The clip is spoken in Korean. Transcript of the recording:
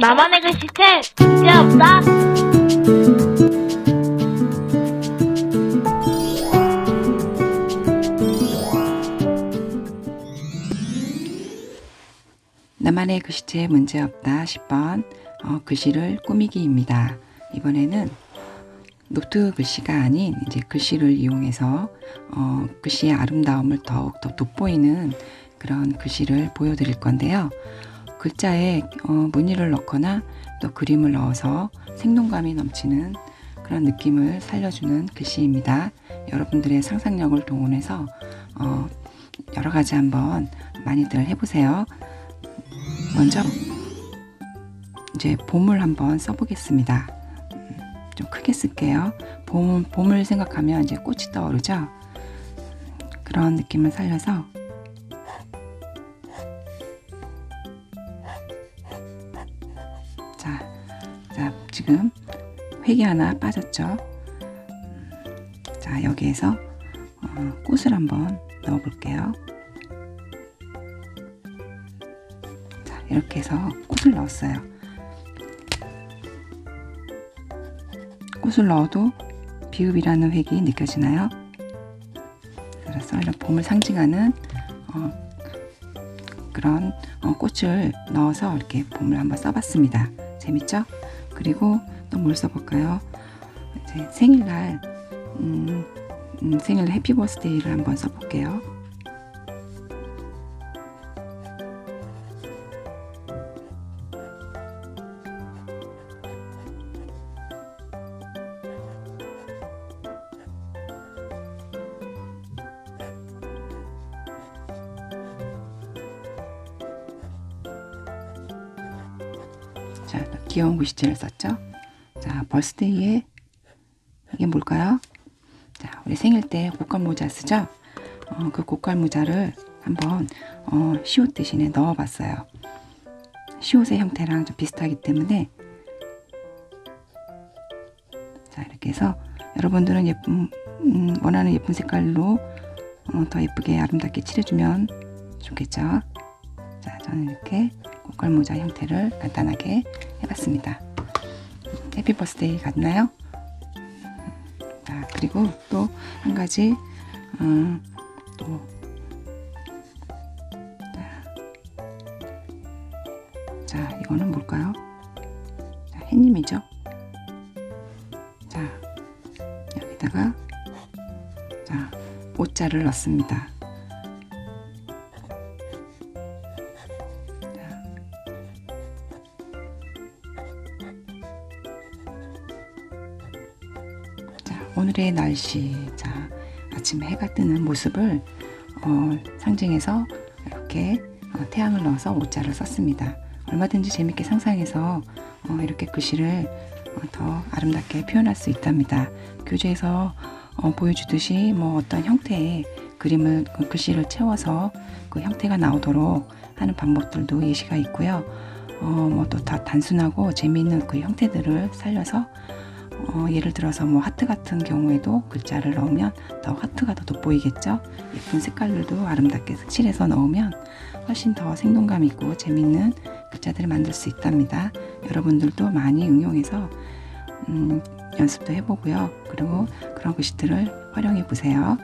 나만의 글씨체 문제 없다. 나만의 글씨체에 문제 없다 10번 어, 글씨를 꾸미기입니다. 이번에는 노트 글씨가 아닌 이제 글씨를 이용해서 어, 글씨의 아름다움을 더욱 더 돋보이는 그런 글씨를 보여드릴 건데요. 글자에 어, 무늬를 넣거나 또 그림을 넣어서 생동감이 넘치는 그런 느낌을 살려주는 글씨입니다. 여러분들의 상상력을 동원해서 어, 여러 가지 한번 많이들 해보세요. 먼저 이제 봄을 한번 써보겠습니다. 음, 좀 크게 쓸게요. 봄, 봄을 생각하면 이제 꽃이 떠오르죠? 그런 느낌을 살려서 지금 획이 하나 빠졌죠? 음, 자, 여기에서 어, 꽃을 한번 넣어볼게요. 자, 이렇게 해서 꽃을 넣었어요. 꽃을 넣어도 비읍이라는 획이 느껴지나요? 그래서 이런 봄을 상징하는 어, 그런 어, 꽃을 넣어서 이렇게 봄을 한번 써봤습니다. 재밌죠? 그리고 또 뭘 써볼까요? 이제 생일날 음, 음, 생일 해피 버스데이를 한번 써볼게요. 자, 귀여운 글씨체를 썼죠? 자, 벌스데이에 이게 뭘까요? 자, 우리 생일 때 고깔 모자 쓰죠? 어, 그 고깔 모자를 한번 어, 시옷 대신에 넣어봤어요. 시옷의 형태랑 좀 비슷하기 때문에 자, 이렇게 해서 여러분들은 예쁜 음, 원하는 예쁜 색깔로 어, 더 예쁘게 아름답게 칠해주면 좋겠죠? 자, 저는 이렇게 고깔 모자 형태를 간단하게 해봤습니다. 해피 버스데이 같나요? 자, 그리고 또 한 가지, 음, 또, 자, 자, 이거는 뭘까요? 자, 햇님이죠? 자, 여기다가, 자, 옷자를 넣습니다. 오늘의 날씨. 자, 아침에 해가 뜨는 모습을 어, 상징해서 이렇게 어, 태양을 넣어서 옷자를 썼습니다. 얼마든지 재밌게 상상해서 어, 이렇게 글씨를 어, 더 아름답게 표현할 수 있답니다. 교재에서 어, 보여주듯이 뭐 어떤 형태의 그림을 그 글씨를 채워서 그 형태가 나오도록 하는 방법들도 예시가 있고요. 어, 뭐 또 다 단순하고 재미있는 그 형태들을 살려서 어, 예를 들어서 뭐 하트 같은 경우에도 글자를 넣으면 더 하트가 더 돋보이겠죠. 예쁜 색깔들도 아름답게 칠해서 넣으면 훨씬 더 생동감 있고 재밌는 글자들을 만들 수 있답니다. 여러분들도 많이 응용해서 음, 연습도 해보고요. 그리고 그런 글씨들을 활용해 보세요.